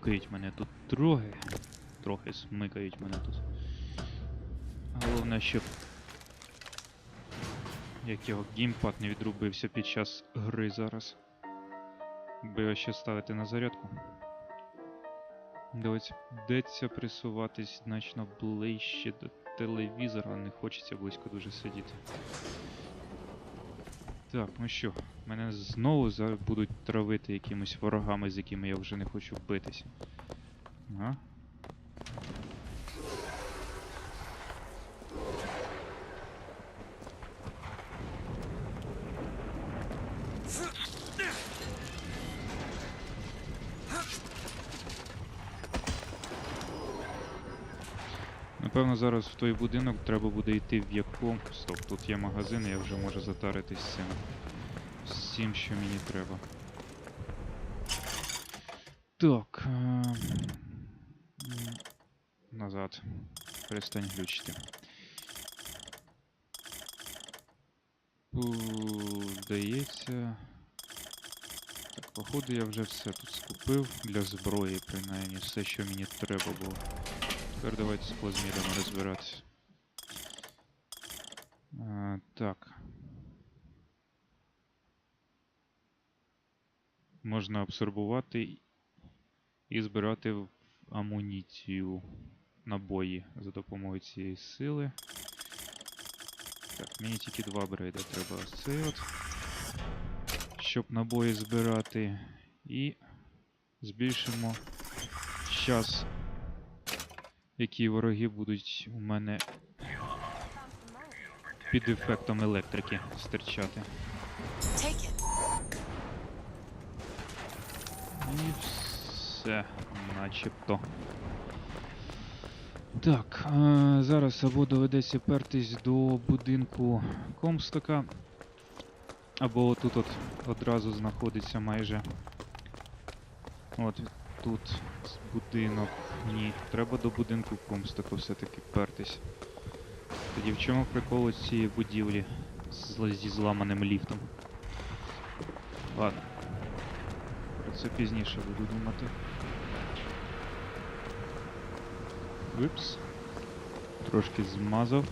смикають мене тут трохи. Трохи смикають мене тут. Головне, щоб. Як його геймпад не відрубився під час гри зараз. Би його ще ставити на зарядку. Доведеться присуватись значно ближче до телевізора, не хочеться близько дуже сидіти. Так, ну що, мене знову будуть травити якимись ворогами, з якими я вже не хочу битися. Ага. Напевно, зараз в той будинок треба буде йти в якому. Стоп, тут є магазин, я вже можу затаритись цим. Всім, що мені треба. Так. е, Назад. Перестань глючити. Здається. Так, походу я вже все тут скупив для зброї, принаймні, все, що мені треба було. Тепер давайте з плазмідами розбиратися. А, так. Можна абсорбувати і збирати в амуніцію набої за допомогою цієї сили. Так, мені тільки два брейда треба цей от. Щоб набої збирати. І збільшимо час які вороги будуть у мене під ефектом електрики стирчати. І все, начебто. Так, зараз або доведеться пертись до будинку Комстока, або отут от одразу знаходиться майже. От тут будинок. Ні, треба до будинку Комстока все-таки пертись. Тоді в чому прикол цієї будівлі з, зі зламаним ліфтом? Ладно. Про це пізніше буду думати. Упс. Трошки змазав.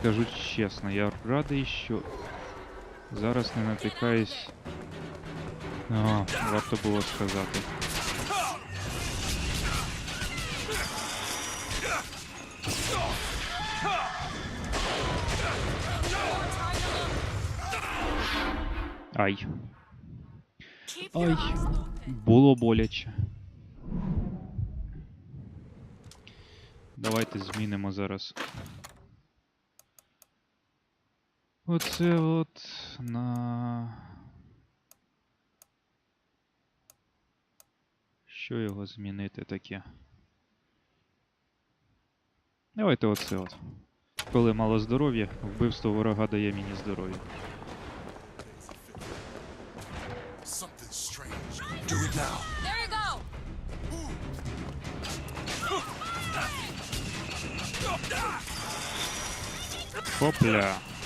Скажу чесно, я радий, що зараз не натикаюсь. Ага, варто було сказати. Ай. Ай. Було боляче. Давайте змінимо зараз. Оце от на. Що його змінити таке? Давайте оце от. Коли мало здоров'я, вбивство ворога дає мені здоров'я. Something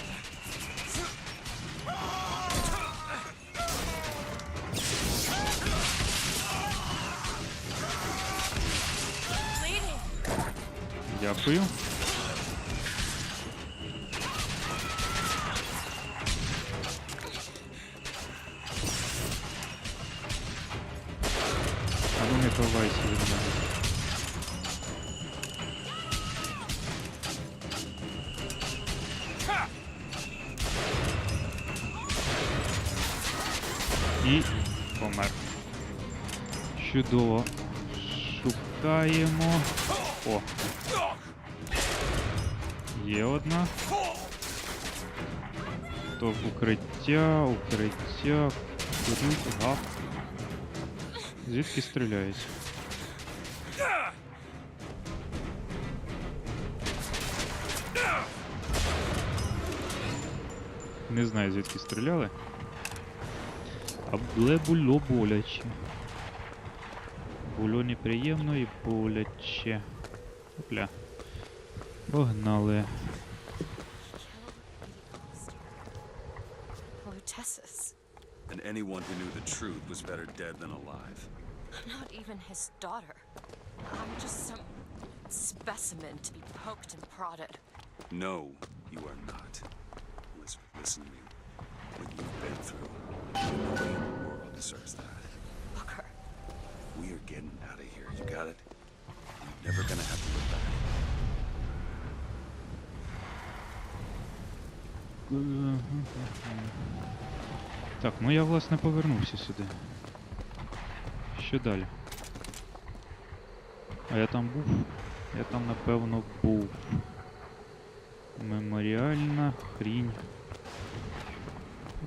Дякую. А ну не ховайся від мене. І помер. Чудово. Шукаємо. О, Є одна. То в укриття, укриття, кудись, гав. Звідки стріляють? Не знаю, звідки стріляли. Але було боляче. Було неприємно і боляче. Опля. Погнали. anyone who knew the truth was better dead than alive. I'm not even his daughter. I'm just some specimen to be poked and prodded. No, you are not. Elizabeth, listen to me. What you've been through, nobody in the world deserves that. Booker, We are getting out of here. You got it? You're never gonna have to Так, ну я власне повернувся сюди. Що далі? А я там був? Я там напевно був. Меморіальна хрінь.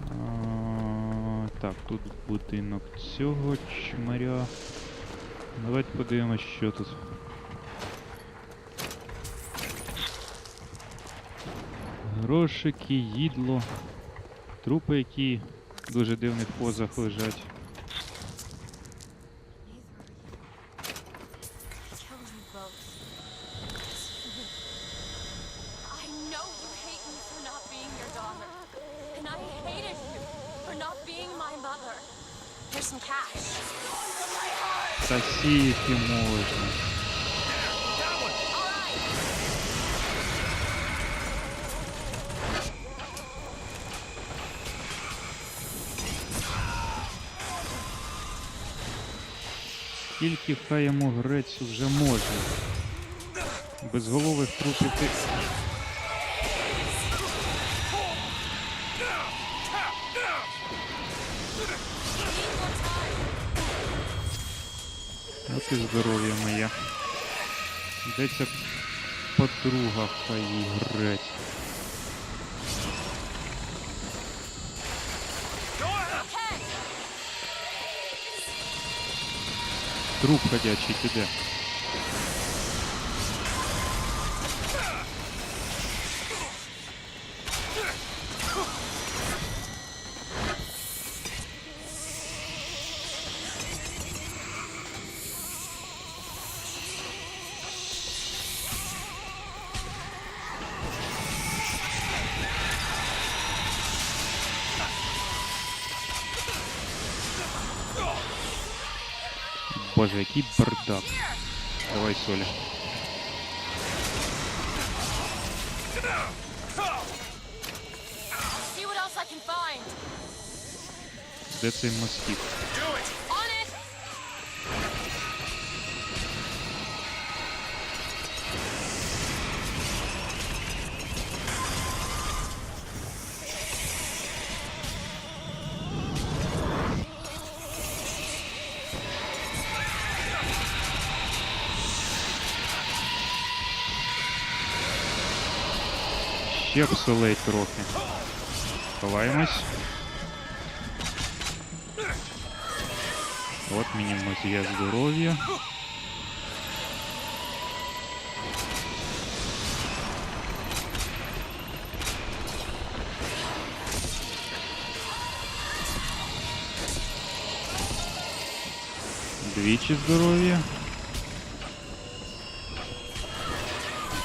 А, так, тут будинок цього чмаря. Давайте подивимось, що тут. Грошики, їдло. Трупи, які в дуже дивних позах лежать. killed you Скільки йому грецю вже можна. Безголових трупів ти. От і здоров'я моє. Де ця подруга хай їй Труп ходячий піде. Боже, який бардак. Давай, Соля. See what else I can find. Де цей москіт? Ще псолей трохи. Ховаємось. От мінімум є здоров'я. Двічі здоров'я.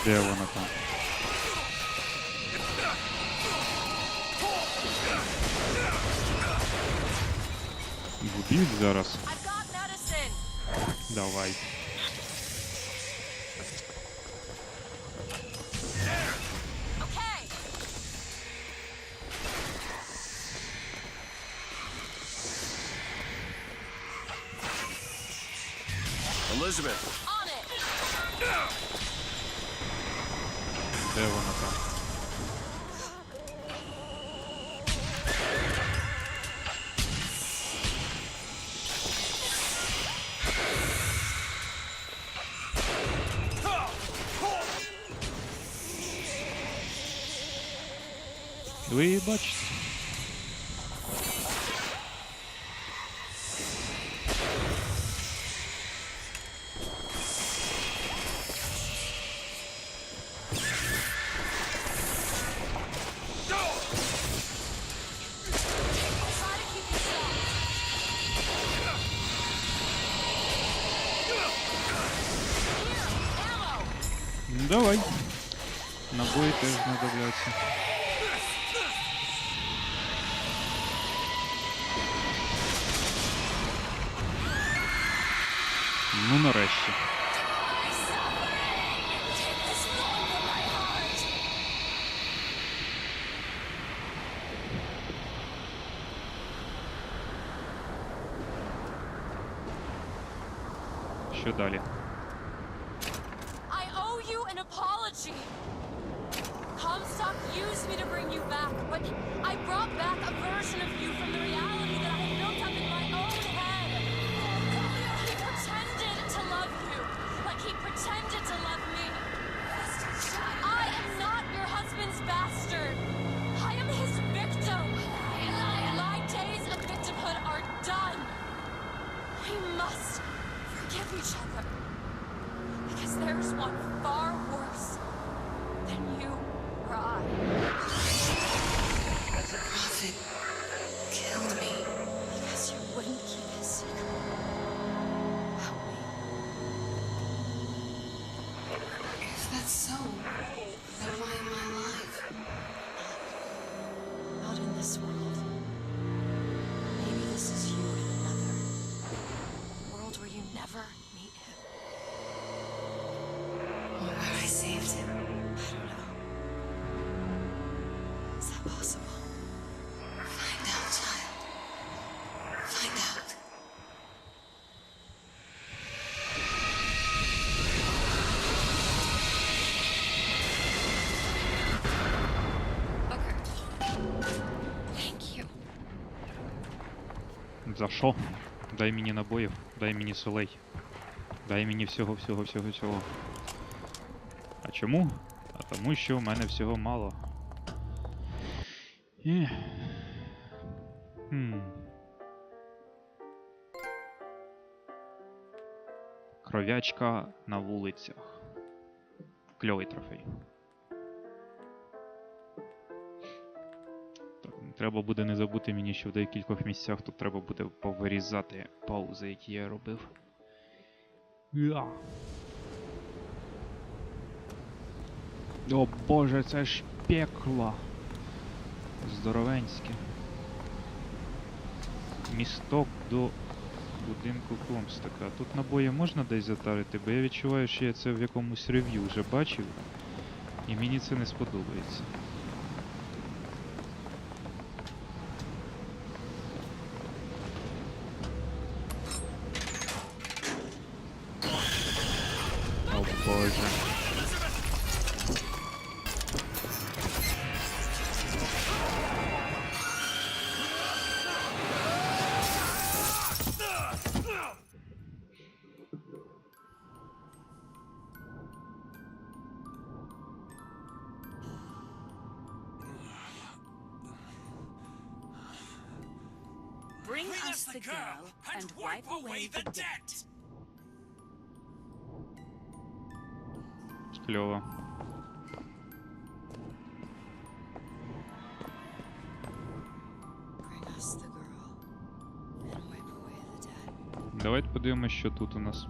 Де вона там? Вб'ють зараз. I've got medicine. Давай. Elizabeth! On it. Де вона там? Ви її бачите? Try to keep you strong. Here, ammo. Ну, Давай. Набої теж знадобляться. Ну нарешті. Що далі? Possible? Find out, child. Find out. За що? Дай мені набоїв, дай мені солей. Дай мені всього, всього, всього, всього. А чому? А тому що в мене всього мало. І... Хм. Кров'ячка на вулицях. Кльовий трофей. Так, треба буде не забути мені, що в декількох місцях тут треба буде повирізати паузи, які я робив. Я. О боже, це ж пекло. Здоровенське. Місток до будинку Комстака. Тут набої можна десь затарити, бо я відчуваю, що я це в якомусь рев'ю вже бачив. І мені це не сподобається. О боже. Dead. Давайте подивимось, що тут у нас.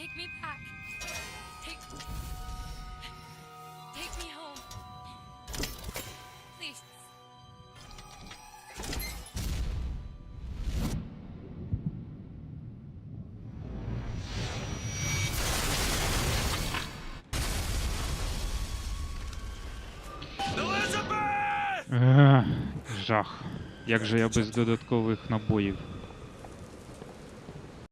Take me back. Take. Жах. Як же я без додаткових набоїв